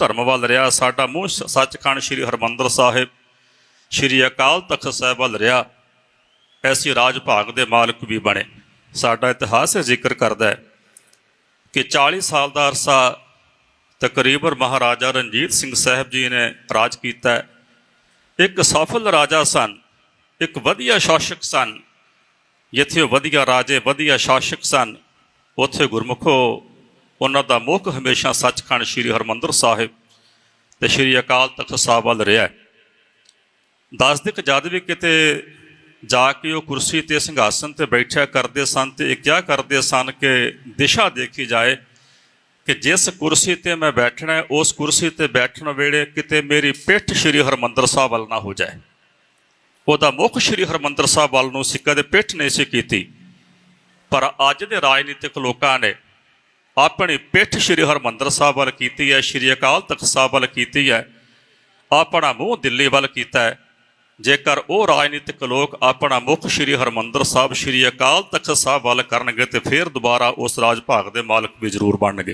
ਧਰਮ ਵੱਲ ਰਿਹਾ, ਸਾਡਾ ਮੂੰਹ ਸੱਚਖੰਡ ਸ੍ਰੀ ਹਰਮੰਦਰ ਸਾਹਿਬ, ਸ੍ਰੀ ਅਕਾਲ ਤਖਤ ਸਾਹਿਬ ਵੱਲ ਰਿਹਾ, ਐਸੀ ਰਾਜ ਭਾਗ ਦੇ ਮਾਲਕ ਵੀ ਬਣੇ। ਸਾਡਾ ਇਤਿਹਾਸ ਇਹ ਜ਼ਿਕਰ ਕਰਦਾ ਹੈ ਕਿ 40 ਸਾਲ ਦਾ ਅਰਸਾ ਤਕਰੀਬਨ ਮਹਾਰਾਜਾ ਰਣਜੀਤ ਸਿੰਘ ਸਾਹਿਬ ਜੀ ਨੇ ਰਾਜ ਕੀਤਾ ਇੱਕ ਸਫਲ ਰਾਜਾ ਸਨ, ਇੱਕ ਵਧੀਆ ਸ਼ਾਸਕ ਸਨ, ਜਿੱਥੇ ਉਹ ਵਧੀਆ ਰਾਜੇ, ਵਧੀਆ ਸ਼ਾਸਕ ਸਨ, ਉੱਥੇ ਗੁਰਮੁਖੋ ਉਹਨਾਂ ਦਾ ਮੁੱਖ ਹਮੇਸ਼ਾ ਸੱਚਖੰਡ ਸ੍ਰੀ ਹਰਮੰਦਰ ਸਾਹਿਬ ਤੇ ਸ੍ਰੀ ਅਕਾਲ ਤਖਤ ਸਾਹਿਬ ਵੱਲ ਰਿਹਾ ਹੈ। ਦੱਸ ਦੇ ਕਿ ਜਦ ਵੀ ਕਿਤੇ ਜਾ ਕੇ ਉਹ ਕੁਰਸੀ ਤੇ ਸਿੰਘਾਸਨ ਤੇ ਬੈਠਿਆ ਕਰਦੇ ਸਨ ਤੇ ਇਹ ਕਿਹਾ ਕਰਦੇ ਸਨ ਕਿ ਦਿਸ਼ਾ ਦੇਖੀ ਜਾਏ ਕਿ ਜਿਸ ਕੁਰਸੀ ਤੇ ਮੈਂ ਬੈਠਣਾ ਹੈ, ਉਸ ਕੁਰਸੀ ਤੇ ਬੈਠਣ ਵੇਲੇ ਕਿਤੇ ਮੇਰੀ ਪਿੱਠ ਸ੍ਰੀ ਹਰਮੰਦਰ ਸਾਹਿਬ ਵੱਲ ਨਾ ਹੋ ਜਾਏ ਉਹਦਾ ਮੁੱਖ ਸ੍ਰੀ ਹਰਮੰਦਰ ਸਾਹਿਬ ਵੱਲ ਨੂੰ ਸੀ, ਕਦੇ ਪਿੱਠ ਨਹੀਂ ਸੀ ਕੀਤੀ ਪਰ ਅੱਜ ਦੇ ਰਾਜਨੀਤਿਕ ਲੋਕਾਂ ਨੇ ਆਪਣੀ ਪਿੱਠ ਸ੍ਰੀ ਹਰਮੰਦਰ ਸਾਹਿਬ ਵੱਲ ਕੀਤੀ ਹੈ, ਸ੍ਰੀ ਅਕਾਲ ਤਖਤ ਸਾਹਿਬ ਵੱਲ ਕੀਤੀ ਹੈ, ਆਪਣਾ ਮੂੰਹ ਦਿੱਲੀ ਵੱਲ ਕੀਤਾ ਹੈ। ਜੇਕਰ ਉਹ ਰਾਜਨੀਤਿਕ ਲੋਕ ਆਪਣਾ ਮੁੱਖ ਸ੍ਰੀ ਹਰਮੰਦਰ ਸਾਹਿਬ, ਸ੍ਰੀ ਅਕਾਲ ਤਖਤ ਸਾਹਿਬ ਵੱਲ ਕਰਨਗੇ ਤੇ ਫਿਰ ਦੁਬਾਰਾ ਉਸ ਰਾਜ ਭਾਗ ਦੇ ਮਾਲਕ ਵੀ ਜ਼ਰੂਰ ਬਣਨਗੇ।